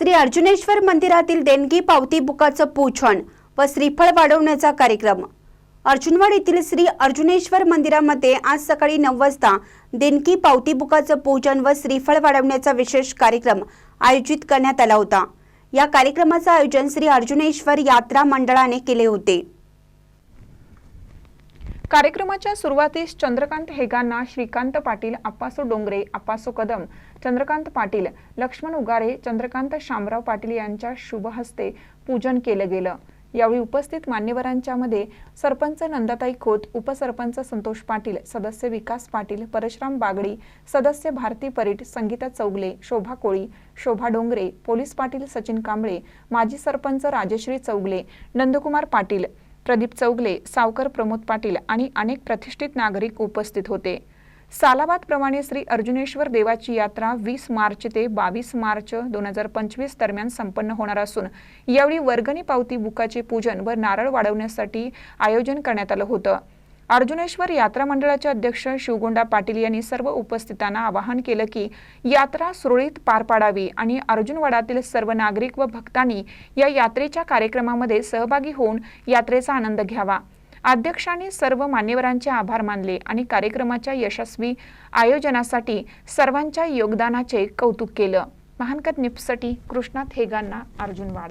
श्री अर्जुनेश्वर मंदिरातील देणगी पावती बुकाचं पूजन व श्रीफळ वाढवण्याचा कार्यक्रम. अर्जुनवाड येथील श्री अर्जुनेश्वर मंदिरामध्ये आज सकाळी नऊ वाजता देणगी पावती बुकाचं पूजन व श्रीफळ वाढवण्याचा विशेष कार्यक्रम आयोजित करण्यात आला होता. या कार्यक्रमाचं आयोजन श्री अर्जुनेश्वर यात्रा मंडळाने केले होते. कार्यक्रमाच्या सुरुवातीस चंद्रकांत हेगांना श्रीकांत पाटील अप्पासो डोंगरे अप्पासो कदम चंद्रकांत पाटील लक्ष्मण उगारे चंद्रकांत शामराव पाटील यांच्या शुभ हस्ते पूजन केलं गेलं. यावेळी उपस्थित मान्यवरांच्या मध्ये सरपंच नंदाताई खोत उपसरपंच संतोष पाटील सदस्य विकास पाटील परशुराम बागडी सदस्य भारती परीट संगीता चौगले शोभा कोळी शोभा डोंगरे पोलीस पाटील सचिन कांबळे माजी सरपंच राजश्री चौगले नंदकुमार पाटील प्रदीप चौगले सावकर प्रमोद पाटील आणि अनेक प्रतिष्ठित नागरिक उपस्थित होते. सालाबादप्रमाणे श्री अर्जुनेश्वर देवाची यात्रा वीस मार्च ते बावीस मार्च दोन हजार पंचवीस दरम्यान संपन्न होणार असून यावेळी वर्गणी पावती बुकाचे पूजन व नारळ वाढवण्यासाठी आयोजन करण्यात आलं होतं. अर्जुनेश्वर यात्रा मंडळाचे अध्यक्ष शिवगोंडा पाटील यांनी सर्व उपस्थितांना आवाहन केलं की यात्रा सुरळीत पार पाडावी आणि अर्जुनवाडातील सर्व नागरिक व भक्तांनी या यात्रेच्या कार्यक्रमामध्ये सहभागी होऊन यात्रेचा आनंद घ्यावा. अध्यक्षांनी सर्व मान्यवरांचे आभार मानले आणि कार्यक्रमाच्या यशस्वी आयोजनासाठी सर्वांच्या योगदानाचे कौतुक केलं. महानकत निपसटी कृष्णा थेगांना अर्जुनवाड.